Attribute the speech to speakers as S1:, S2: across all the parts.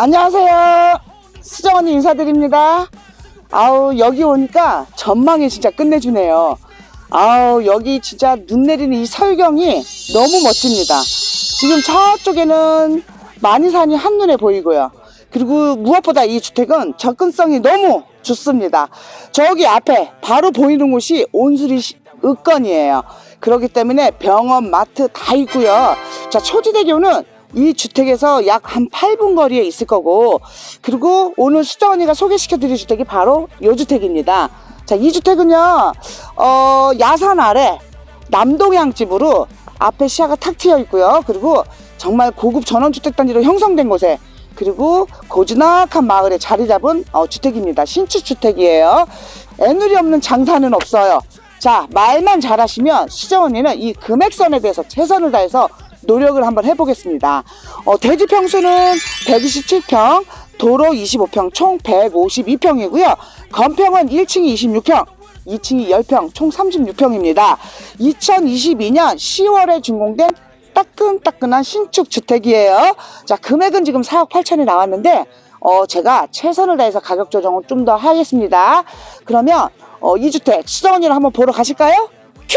S1: 안녕하세요. 수정 언니 인사드립니다. 아우, 여기 오니까 전망이 진짜 끝내주네요. 아우, 여기 진짜 눈 내리는 이 설경이 너무 멋집니다. 지금 저쪽에는 만이산이 한눈에 보이고요. 그리고 무엇보다 이 주택은 접근성이 너무 좋습니다. 저기 앞에 바로 보이는 곳이 온수리 시- 의건이에요. 그렇기 때문에 병원, 마트 다 있고요. 자, 초지대교는 이 주택에서 약 한 8분 거리에 있을 거고, 그리고 오늘 수정 언니가 소개시켜 드릴 주택이 바로 이 주택입니다. 자, 이 주택은요, 어, 야산 아래 남동향 집으로 앞에 시야가 탁 트여 있고요. 그리고 정말 고급 전원주택 단지로 형성된 곳에 그리고 고즈넉한 마을에 자리 잡은 어, 주택입니다. 신축 주택이에요. 애누리 없는 장사는 없어요. 자, 말만 잘하시면 수정 언니는 이 금액선에 대해서 최선을 다해서 노력을 한번 해보겠습니다. 어, 대지 평수는 127평, 도로 25평, 총 152평이고요. 건평은 1층이 26평, 2층이 10평, 총 36평입니다. 2022년 10월에 준공된 따끈따끈한 신축 주택이에요. 자, 금액은 지금 4억 8천이 나왔는데, 어, 제가 최선을 다해서 가격 조정을 좀 더 하겠습니다. 그러면, 어, 이 주택 수정언니를 한번 보러 가실까요? 큐!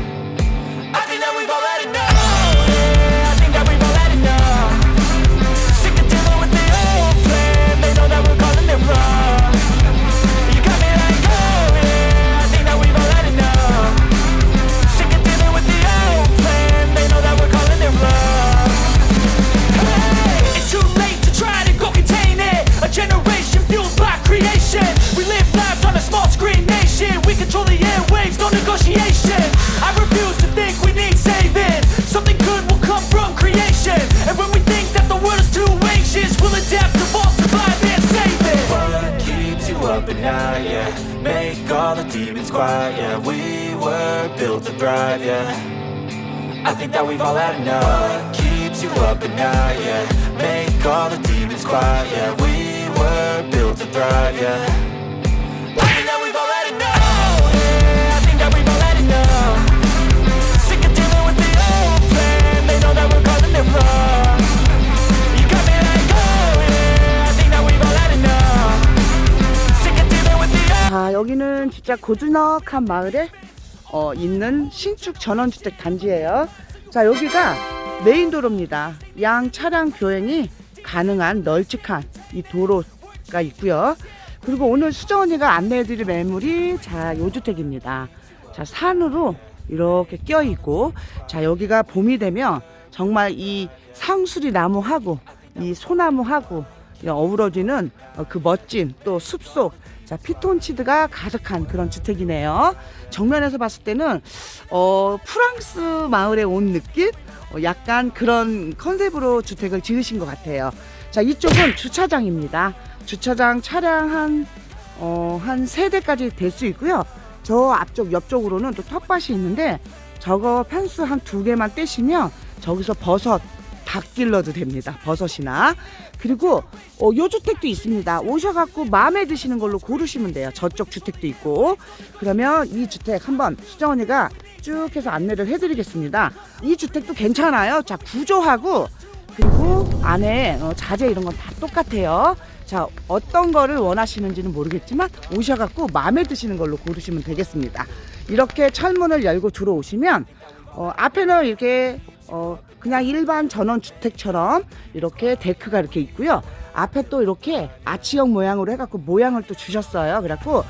S2: Thrive, yeah. I think that we've all had enough. Keeps you up at night, yeah? Make all the demons quiet, yeah. We were built to thrive, yeah. Oh.
S1: 자, 여기는 진짜 고즈넉한 마을에 어, 있는 신축 전원주택 단지예요. 자, 여기가 메인 도로입니다. 양 차량 교행이 가능한 널찍한 이 도로가 있고요. 그리고 오늘 수정 언니가 안내해드릴 매물이 자, 요 주택입니다. 자, 산으로 이렇게 껴 있고, 자, 여기가 봄이 되면 정말 이 상수리 나무하고 이 소나무하고 이 어우러지는 어, 그 멋진 또 숲속 자 피톤치드가 가득한 그런 주택이네요. 정면에서 봤을 때는 어, 프랑스 마을에 온 느낌, 어, 약간 그런 컨셉으로 주택을 지으신 것 같아요. 자 이쪽은 주차장입니다. 주차장 차량 한 어, 한 세 대까지 될 수 있고요. 저 앞쪽 옆쪽으로는 또 텃밭이 있는데 저거 펜스 한 두 개만 떼시면 저기서 버섯 닭 길러도 됩니다. 버섯이나 그리고 어, 요 주택도 있습니다. 오셔갖고 마음에 드시는 걸로 고르시면 돼요. 저쪽 주택도 있고 그러면 이 주택 한번 수정 언니가 쭉 해서 안내를 해드리겠습니다. 이 주택도 괜찮아요. 자 구조하고 그리고 안에 어, 자재 이런 건 다 똑같아요. 자 어떤 거를 원하시는지는 모르겠지만 오셔갖고 마음에 드시는 걸로 고르시면 되겠습니다. 이렇게 철문을 열고 들어오시면 어, 앞에는 이렇게 어, 그냥 일반 전원 주택처럼 이렇게 데크가 이렇게 있고요. 앞에 또 이렇게 아치형 모양으로 해갖고 모양을 또 주셨어요. 그래갖고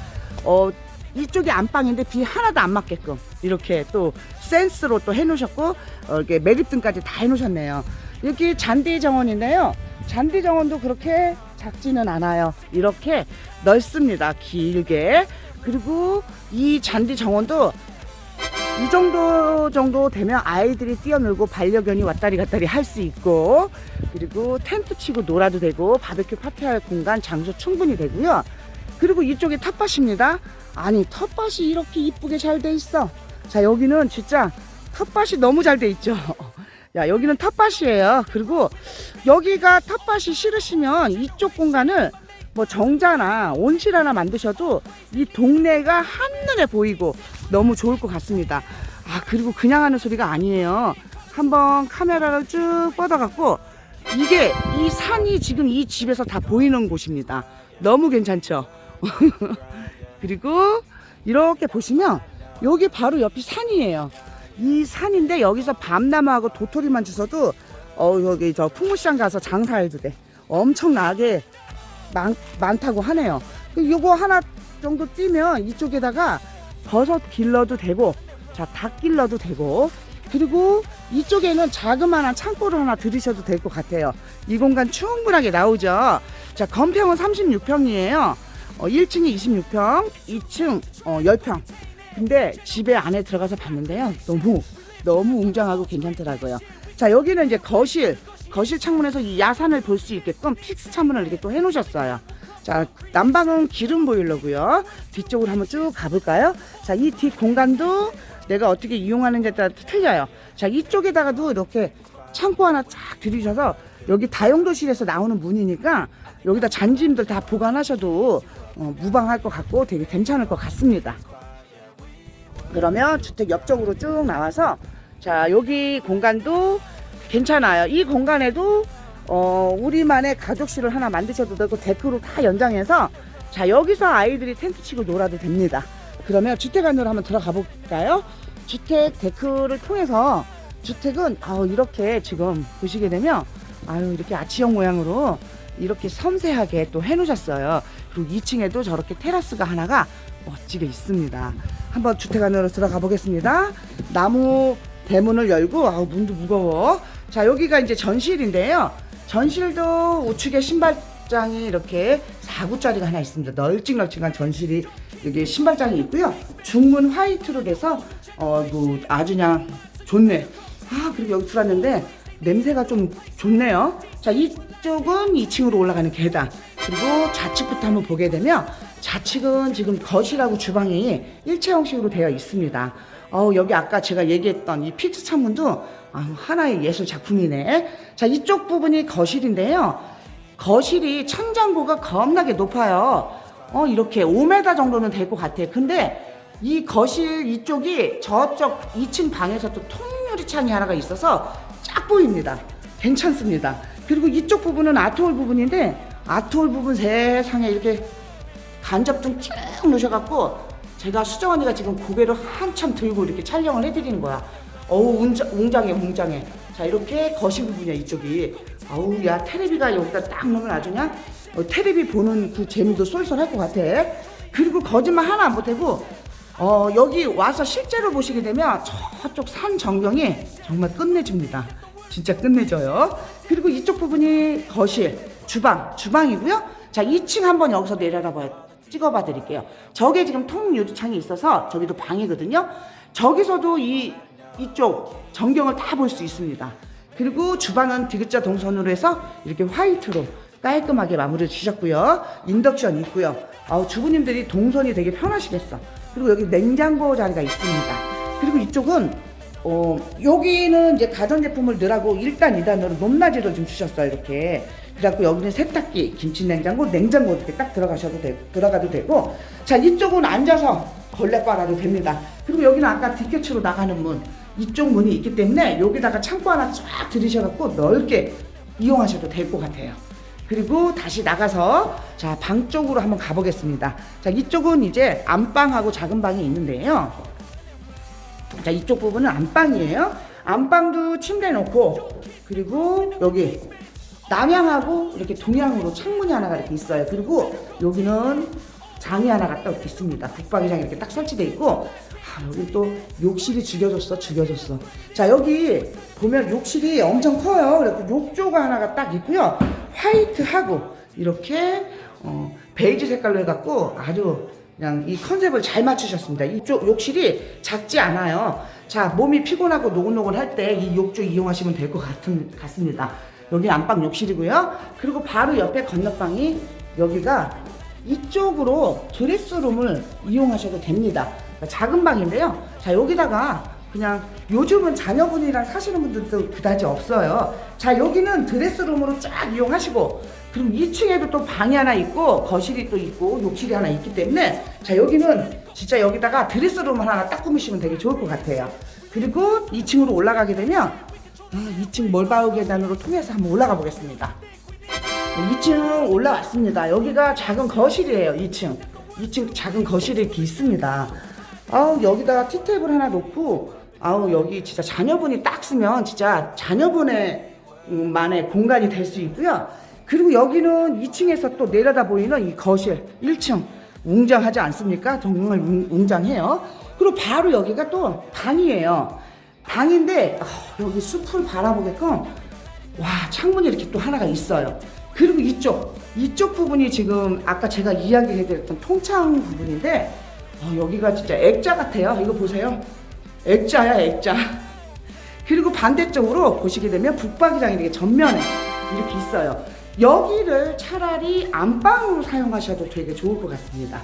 S1: 어, 이쪽이 안방인데 비 하나도 안 맞게끔 이렇게 또 센스로 또 해놓으셨고 어, 이렇게 매립등까지 다 해놓으셨네요. 여기 잔디 정원인데요. 잔디 정원도 그렇게 작지는 않아요. 이렇게 넓습니다. 길게. 그리고 이 잔디 정원도 이 정도 정도 되면 아이들이 뛰어놀고 반려견이 왔다리 갔다리 할 수 있고 그리고 텐트 치고 놀아도 되고 바베큐 파티할 공간 장소 충분히 되고요. 그리고 이쪽이 텃밭입니다. 아니 텃밭이 이렇게 이쁘게 잘 돼 있어. 자 여기는 진짜 텃밭이 너무 잘 돼 있죠. 야 여기는 텃밭이에요. 그리고 여기가 텃밭이 싫으시면 이쪽 공간을 뭐 정자나 온실 하나 만드셔도 이 동네가 한눈에 보이고 너무 좋을 것 같습니다. 아 그리고 그냥 하는 소리가 아니에요. 한번 카메라를 쭉 뻗어갖고 이게 이 산이 지금 이 집에서 다 보이는 곳입니다. 너무 괜찮죠? 그리고 이렇게 보시면 여기 바로 옆이 산이에요. 이 산인데 여기서 밤나무하고 도토리만 주셔도 어 여기 저 풍물시장 가서 장사해도 돼. 엄청나게 많, 많다고 하네요. 요거 하나 정도 띄면 이쪽에다가 버섯 길러도 되고 자 닭 길러도 되고 그리고 이쪽에는 자그마한 창고를 하나 들이셔도 될 것 같아요. 이 공간 충분하게 나오죠. 자 건평은 36평이에요. 어, 1층이 26평, 2층 어, 10평. 근데 집에 안에 들어가서 봤는데요. 너무 너무 웅장하고 괜찮더라고요. 자 여기는 이제 거실 거실 창문에서 이 야산을 볼 수 있게끔 픽스 창문을 이렇게 또 해놓으셨어요. 자 난방은 기름 보일러고요. 뒤쪽으로 한번 쭉 가볼까요? 자 이 뒷 공간도 내가 어떻게 이용하는지에 따라 틀려요. 자 이쪽에다가도 이렇게 창고 하나 쫙 들이셔서 여기 다용도실에서 나오는 문이니까 여기다 잔짐들 다 보관하셔도 어, 무방할 것 같고 되게 괜찮을 것 같습니다. 그러면 주택 옆쪽으로 쭉 나와서 자 여기 공간도 괜찮아요. 이 공간에도 어, 우리만의 가족실을 하나 만드셔도 되고 데크로 다 연장해서 자 여기서 아이들이 텐트 치고 놀아도 됩니다. 그러면 주택 안으로 한번 들어가 볼까요? 주택 데크를 통해서 주택은 아우 이렇게 지금 보시게 되면 아유 이렇게 아치형 모양으로 이렇게 섬세하게 또 해놓으셨어요. 그리고 2층에도 저렇게 테라스가 하나가 멋지게 있습니다. 한번 주택 안으로 들어가 보겠습니다. 나무 대문을 열고 아우 문도 무거워. 자 여기가 이제 전실인데요. 전실도 우측에 신발장이 이렇게 4구짜리가 하나 있습니다. 널찍널찍한 전실이 여기 신발장이 있고요. 중문 화이트로 돼서 어 뭐 아주 그냥 좋네. 아 그리고 여기 들어왔는데 냄새가 좀 좋네요. 자 이쪽은 2층으로 올라가는 계단 그리고 좌측부터 한번 보게 되면 좌측은 지금 거실하고 주방이 일체 형식으로 되어 있습니다. 어 여기 아까 제가 얘기했던 이 픽스 창문도 아, 하나의 예술 작품이네. 자 이쪽 부분이 거실인데요. 거실이 천장고가 겁나게 높아요. 어 이렇게 5m 정도는 될 것 같아. 근데 이 거실 이쪽이 저쪽 2층 방에서 또 통유리 창이 하나가 있어서 쫙 보입니다. 괜찮습니다. 그리고 이쪽 부분은 아트홀 부분인데 아트홀 부분 세상에 이렇게 간접등 쭉 놓으셔갖고 제가 수정 언니가 지금 고개를 한참 들고 이렇게 촬영을 해드리는 거야. 어우 웅장, 웅장해 웅장해. 자 이렇게 거실 부분이야 이쪽이. 아우 야 테레비가 여기다 딱 놓으면 아주 그냥 어, 테레비 보는 그 재미도 쏠쏠할 것 같아. 그리고 거짓말 하나 안 보태고 어, 여기 와서 실제로 보시게 되면 저쪽 산 전경이 정말 끝내줍니다. 진짜 끝내줘요. 그리고 이쪽 부분이 거실, 주방, 주방이고요. 자, 2층 한번 여기서 내려다 봐요. 찍어봐 드릴게요. 저게 지금 통유리창이 있어서 저기도 방이거든요. 저기서도 이 이쪽 전경을 다 볼 수 있습니다. 그리고 주방은 디귿자 동선으로 해서 이렇게 화이트로 깔끔하게 마무리를 주셨고요. 인덕션 있고요. 아우 주부님들이 동선이 되게 편하시겠어. 그리고 여기 냉장고 자리가 있습니다. 그리고 이쪽은 어 여기는 이제 가전제품을 넣으라고 1단, 2단으로 높낮이를 좀 주셨어요. 이렇게. 그래갖고 여기는 세탁기, 김치냉장고, 냉장고 이렇게 딱 들어가셔도 되고 들어가도 되고 자 이쪽은 앉아서 걸레 빨아도 됩니다. 그리고 여기는 아까 디켓으로 나가는 문 이쪽 문이 있기 때문에 여기다가 창고 하나 쫙 들이셔갖고 넓게 이용하셔도 될 것 같아요. 그리고 다시 나가서 자 방 쪽으로 한번 가보겠습니다. 자 이쪽은 이제 안방하고 작은 방이 있는데요. 자 이쪽 부분은 안방이에요. 안방도 침대 놓고 그리고 여기 남향하고 이렇게 동향으로 창문이 하나가 이렇게 있어요. 그리고 여기는 장이 하나가 딱 있습니다. 북박이장이 이렇게 딱 설치돼 있고 아, 여기 또 욕실이 죽여줬어, 죽여줬어. 자 여기 보면 욕실이 엄청 커요. 그래서 욕조가 하나가 딱 있고요. 화이트하고 이렇게 어, 베이지 색깔로 해갖고 아주 그냥 이 컨셉을 잘 맞추셨습니다. 이쪽 욕실이 작지 않아요. 자, 몸이 피곤하고 노곤노곤할 때 이 욕조 이용하시면 될 것 같습니다. 여기 안방 욕실이고요. 그리고 바로 옆에 건너방이 여기가 이쪽으로 드레스룸을 이용하셔도 됩니다. 작은 방인데요. 자, 여기다가 그냥 요즘은 자녀분이랑 사시는 분들도 그다지 없어요. 자, 여기는 드레스룸으로 쫙 이용하시고 그럼 2층에도 또 방이 하나 있고 거실이 또 있고 욕실이 하나 있기 때문에 자, 여기는 진짜 여기다가 드레스룸을 하나 딱 꾸미시면 되게 좋을 것 같아요. 그리고 2층으로 올라가게 되면 아, 2층 멀바우 계단으로 통해서 한번 올라가 보겠습니다. 2층 올라왔습니다. 여기가 작은 거실이에요. 2층. 2층 작은 거실이 이렇게 있습니다. 아우 여기다가 티테이블 하나 놓고 아우 여기 진짜 자녀분이 딱 쓰면 진짜 자녀분의 음, 만의 공간이 될 수 있고요. 그리고 여기는 2층에서 또 내려다 보이는 이 거실 1층 웅장하지 않습니까? 정말 웅- 웅장해요. 그리고 바로 여기가 또 방이에요. 방인데 아, 여기 숲을 바라보게끔 와 창문이 이렇게 또 하나가 있어요. 그리고 이쪽 이쪽 부분이 지금 아까 제가 이야기해드렸던 통창 부분인데 어, 여기가 진짜 액자 같아요. 이거 보세요. 액자야 액자. 그리고 반대쪽으로 보시게 되면 북박이장이 이렇게 전면에 이렇게 있어요. 여기를 차라리 안방으로 사용하셔도 되게 좋을 것 같습니다.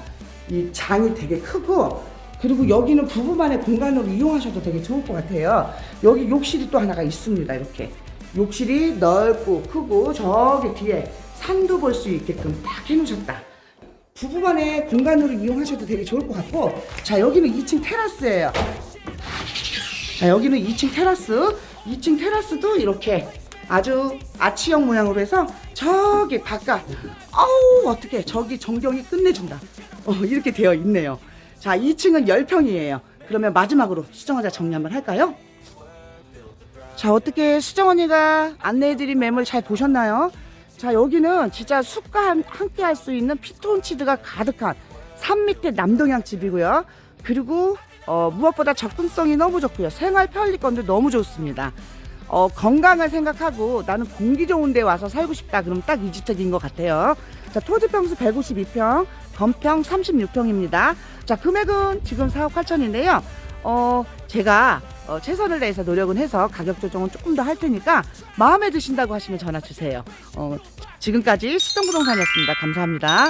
S1: 이 장이 되게 크고 그리고 여기는 부부만의 공간으로 이용하셔도 되게 좋을 것 같아요. 여기 욕실이 또 하나가 있습니다. 이렇게 욕실이 넓고 크고 저기 뒤에 산도 볼 수 있게끔 딱 해놓으셨다. 부부만의 공간으로 이용하셔도 되게 좋을 것 같고 자 여기는 2층 테라스예요. 자 여기는 2층 테라스 2층 테라스도 이렇게 아주 아치형 모양으로 해서 저기 바깥 아우 어떻게 저기 전경이 끝내준다 어, 이렇게 되어 있네요 자 2층은 10평이에요. 그러면 마지막으로 수정하자 정리 한번 할까요? 자 어떻게 수정 언니가 안내해드린 매물 잘 보셨나요? 자 여기는 진짜 숲과 함- 함께 할 수 있는 피톤치드가 가득한 산 밑에 남동향 집이고요. 그리고 어, 무엇보다 접근성이 너무 좋고요. 생활 편리권도 너무 좋습니다. 어, 건강을 생각하고 나는 공기 좋은 데 와서 살고 싶다. 그럼 딱 이 주택인 것 같아요 자 토지 평수 152평 건평 36평입니다 자 금액은 지금 4억 8천인데요 어, 제가 어, 최선을 다해서 노력은 해서 가격 조정은 조금 더 할 테니까 마음에 드신다고 하시면 전화 주세요. 어, 지금까지 수정부동산이었습니다. 감사합니다.